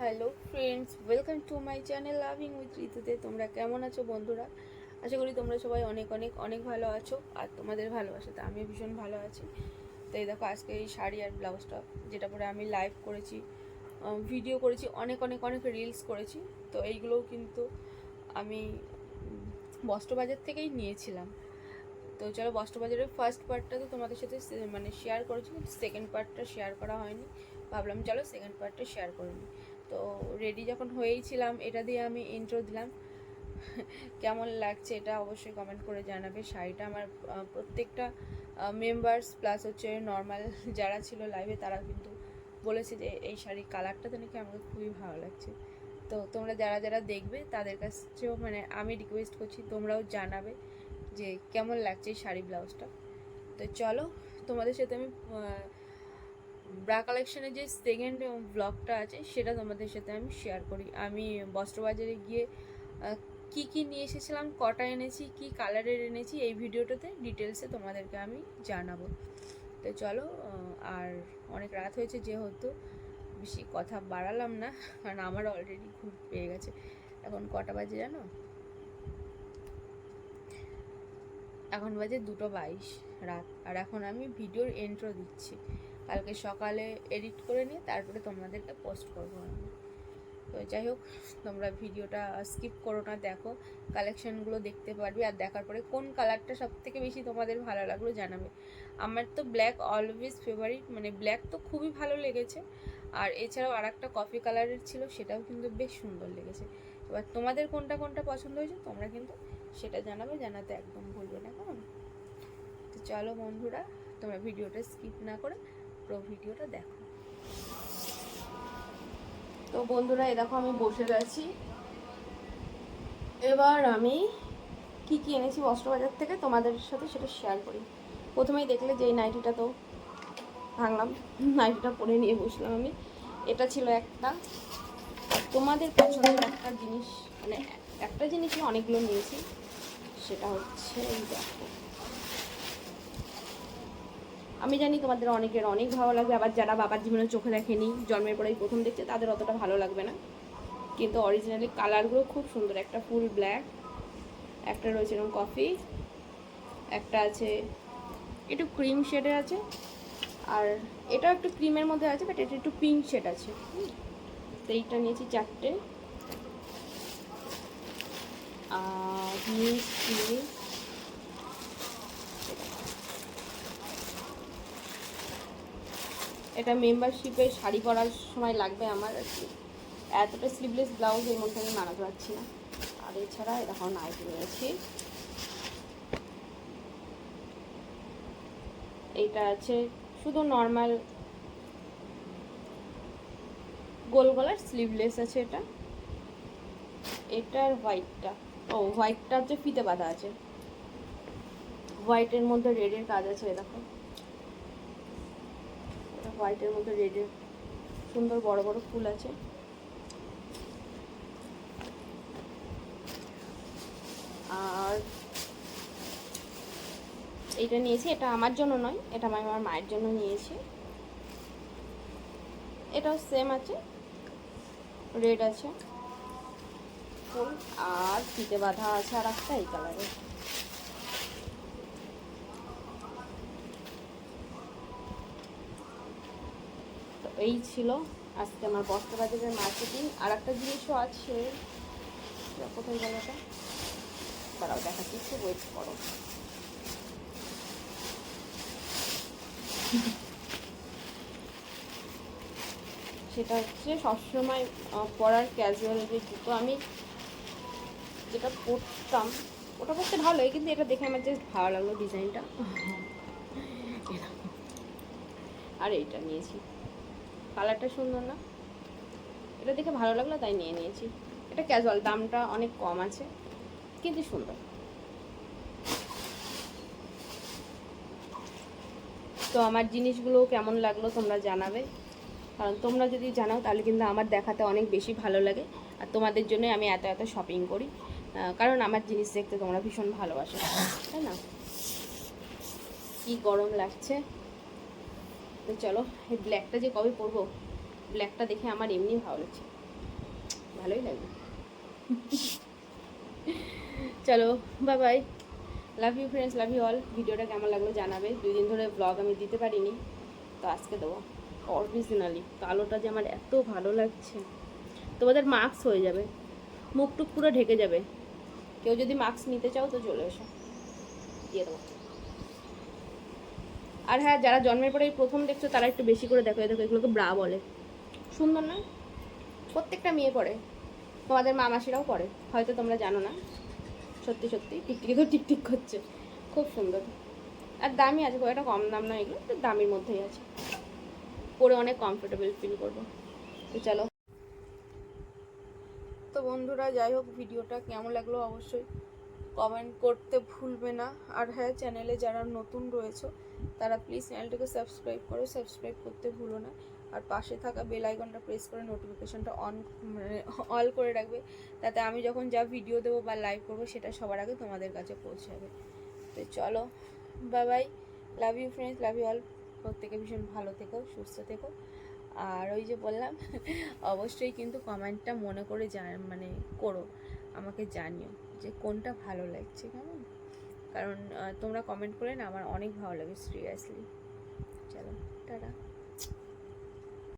Hello friends welcome to my channel loving with ঋতুতে তোমরা কেমন আছো বন্ধুরা? আশা করি তোমরা সবাই অনেক অনেক অনেক ভালো আছো আর তোমাদের ভালোবাসাতে আমিও ভীষণ ভালো আছি। তো এই দেখো, আজকে এই শাড়ি আর ব্লাউজটা, যেটা পরে আমি লাইভ করেছি ভিডিও করেছি, অনেক অনেক অনেক রিলস করেছি। তো এইগুলোও কিন্তু আমি বস্ত্রবাজার থেকেই নিয়েছিলাম। তো চলো, বস্ত্রবাজারের ফার্স্ট পার্টটা তো তোমাদের সাথে মানে শেয়ার করেছি কিন্তু সেকেন্ড পার্টটা শেয়ার করা হয়নি। ভাবলাম, চলো সেকেন্ড পার্টটা শেয়ার করে নিই। তো রেডি যখন হয়েই ছিলাম, এটা দিয়ে আমি ইন্ট্রো দিলাম। কেমন লাগছে এটা অবশ্যই কমেন্ট করে জানাবে। শাড়িটা আমার প্রত্যেকটা মেম্বার্স প্লাস হচ্ছে নর্মাল যারা ছিল লাইভে তারা কিন্তু বলেছে যে এই শাড়ির কালারটা তো নাকি আমাকে খুবই ভালো লাগছে। তো তোমরা যারা যারা দেখবে তাদের কাছেও মানে আমি রিকোয়েস্ট করছি তোমরাও জানাবে যে কেমন লাগছে এই শাড়ি ব্লাউজটা তো চলো তোমাদের সাথে আমি ব্রা কালেকশনের যে সেকেন্ড ব্লগটা আছে, সেটা তোমাদের সাথে আমি শেয়ার করি। আমি বস্ত্রবাজারে গিয়ে কি কি নিয়ে এসেছিলাম, কটা এনেছি, কি কালারের এনেছি, এই ভিডিওটাতে ডিটেলসে তোমাদেরকে আমি জানাব। তো চলো আর অনেক রাত হয়েছে যেহেতু, বেশি কথা বাড়ালাম না, কারণ আমার অলরেডি ঘুম পেয়ে গেছে। এখন কটা বাজে জানো? এখন বাজে দুটো বাইশ রাত, আর এখন আমি ভিডিওর এন্ট্রো দিচ্ছি। কালকে সকালে এডিট করে নিয়ে তারপরে তোমাদেরকে পোস্ট করব আমি। তো যাই হোক, তোমরা ভিডিওটা স্কিপ করো না, দেখো কালেকশানগুলো দেখতে পারবে আর দেখার পরে কোন কালারটা সব থেকে বেশি তোমাদের ভালো লাগল জানাবে। আমার তো ব্ল্যাক অলওয়েজ ফেভারিট মানে ব্ল্যাক তো খুবই ভালো লেগেছে। আর এছাড়াও আর একটা কফি কালারের ছিল, সেটাও কিন্তু বেশ সুন্দর লেগেছে। এবার তোমাদের কোনটা কোনটা পছন্দ হয়েছে, তোমরা কিন্তু সেটা জানাবে, জানাতে একদম ভুলবে না, কেমন? তো চলো বন্ধুরা, তোমরা ভিডিওটা স্কিপ না করে ভিডিওটা দেখো। তো বন্ধুরা এ দেখো আমি বসে গেছি এবার আমি কি কি এনেছি বস্ত্রবাজার থেকে তোমাদের সাথে সেটা শেয়ার করি। প্রথমেই দেখলে যে নাইটিটা তো ভাঙলাম, নাইটিটা পরে নিয়ে বসলাম আমি। এটা ছিল একটা। তোমাদের পছন্দের একটা জিনিস মানে একটা জিনিসই অনেকগুলো নিয়েছি, সেটা হচ্ছে এই দেখো। আমি জানি তোমাদের অনেকের অনেক ভালো লাগবে আবার যারা বাবার জীবনে চোখে দেখেনি, জন্মের পরেই প্রথম দেখছে, তাদের অতটা ভালো লাগবে না কিন্তু অরিজিনালি কালারগুলো খুব সুন্দর, একটা ফুল ব্ল্যাক একটা রয়েছে এরকম কফি একটা আছে, একটু ক্রিম শেডের আছে, আর এটাও একটু ক্রিমের মধ্যে আছে বাট এটা একটু পিঙ্ক শেড আছে। তো এইটা নিয়েছি চারটে আর এটা মেম্বারশিপে শাড়ি পরার সময় লাগবে আমার আর কি। এতটা স্লিভলেস ব্লাউজ এর মধ্যে আমি মানাতে পারছি না। আর এছাড়া এরকম নাইটি রয়েছে এইটা আছে শুধু নর্মাল গোল গলার স্লিভলেস আছে এটা। এটার হোয়াইটটা ও হোয়াইটটা হচ্ছে ফিতে বাঁধা আছে। হোয়াইটের মধ্যে রেডের কাজ আছে দেখো। হোয়াইটের মধ্যে রেডের সুন্দর বড় বড় ফুল আছে। আর এইটা নিয়েছি, এটা আমার জন্য নয়, এটা আমি আমার মায়ের জন্য নিয়েছি। এটাও সেম আছে রেড আছে। ফুল আর ফিতে বাঁধা আছে আর একটা এই কালারের এই ছিল আজকে আমার বস্ত্রবাজারের মার্কেটিং আর একটা জিনিসও আছে কোথায় গেল ওটা দাঁড়াও দেখাচ্ছি একটু ওয়েট করো। সেটা হচ্ছে সবসময় পরার ক্যাজুয়াল যে জুতো আমি যেটা পরতাম ওটা পরতে ভালোই কিন্তু এটা দেখে আমার জাস্ট ভালো লাগল ডিজাইনটা আর এইটা নিয়েছি। কালারটা সুন্দর না। এটা দেখে ভালো লাগল, তাই নিয়ে নিয়েছি। এটা ক্যাজুয়াল দামটা অনেক কম আছে, কিন্তু সুন্দর। তো আমার জিনিসগুলো কেমন লাগল তোমরা জানাবে। কারণ তোমরা যদি জানাও, তাহলে কিন্তু আমার দেখাতে অনেক বেশি ভালো লাগে। আর তোমাদের জন্য আমি এত এত শপিং করি। কারণ আমার জিনিস দেখতে তোমরা ভীষণ ভালোবাসো, তাই না? কি গরম লাগছে। তো চলো, এই ব্ল্যাকটা যে কবে পরবো? ব্ল্যাকটা দেখে আমার এমনি ভালো লাগছে। ভালোই লাগবে। চলো bye bye love you friends love you all ভিডিওটা কেমন লাগল জানাবে। দুই দিন ধরে ব্লগ আমি দিতে পারিনি, তো আজকে দেবো। অরিজিনালি কালোটা যে আমার এত ভালো লাগছে। তোমাদের মাস্ক হয়ে যাবে। মুখটুক পুরো ঢেকে যাবে। কেউ যদি মাস্ক নিতে চাও তো চলে এসো। দিয়ে দেবো। আর হ্যাঁ যারা জন্মের পরে প্রথম দেখছ, তারা একটু বেশি করে দেখো। দেখো, এগুলোকে ব্রা বলে। সুন্দর না প্রত্যেকটা মেয়ে পড়ে। তোমাদের মা মাসিরাও পড়ে। হয়তো তোমরা জানো না। সত্যি সত্যি। টিকটিকি তো টিকটিক করছে। খুব সুন্দর। আর দামি আছে, খুব একটা কম দাম না এগুলো একটু দামির মধ্যেই আছে। পরে অনেক কমফোর্টেবল ফিল করব। তো চলো। তো বন্ধুরা, যাই হোক, ভিডিওটা কেমন লাগল? অবশ্যই কমেন্ট করতে ভুলবে না। আর হ্যাঁ চ্যানেলে যারা নতুন রয়েছে, তারা প্লিজ চ্যানেলটাকে সাবস্ক্রাইব করো। সাবস্ক্রাইব করতে ভুলো না। আর পাশে থাকা বেল আইকনটা প্রেস করে নোটিফিকেশনটা অন মানে অল করে রাখবে। তাতে আমি যখন যা ভিডিও দেবো বা লাইভ করব, সেটা সবার আগে তোমাদের কাছে পৌঁছে যাবে তো চলো bye bye love you friends love you all প্রত্যেকে ভীষণ ভালো থেকো, সুস্থ থেকো। আর ওই যে বললাম, অবশ্যই কিন্তু কমেন্টটা মনে করে জান মানে করো। আমাকে জানিও যে কোনটা ভালো লাগছে, কেমন? কারণ তোমরা কমেন্ট করে না, আমার অনেক ভালো লাগে সিরিয়াসলি চলো, টাটা।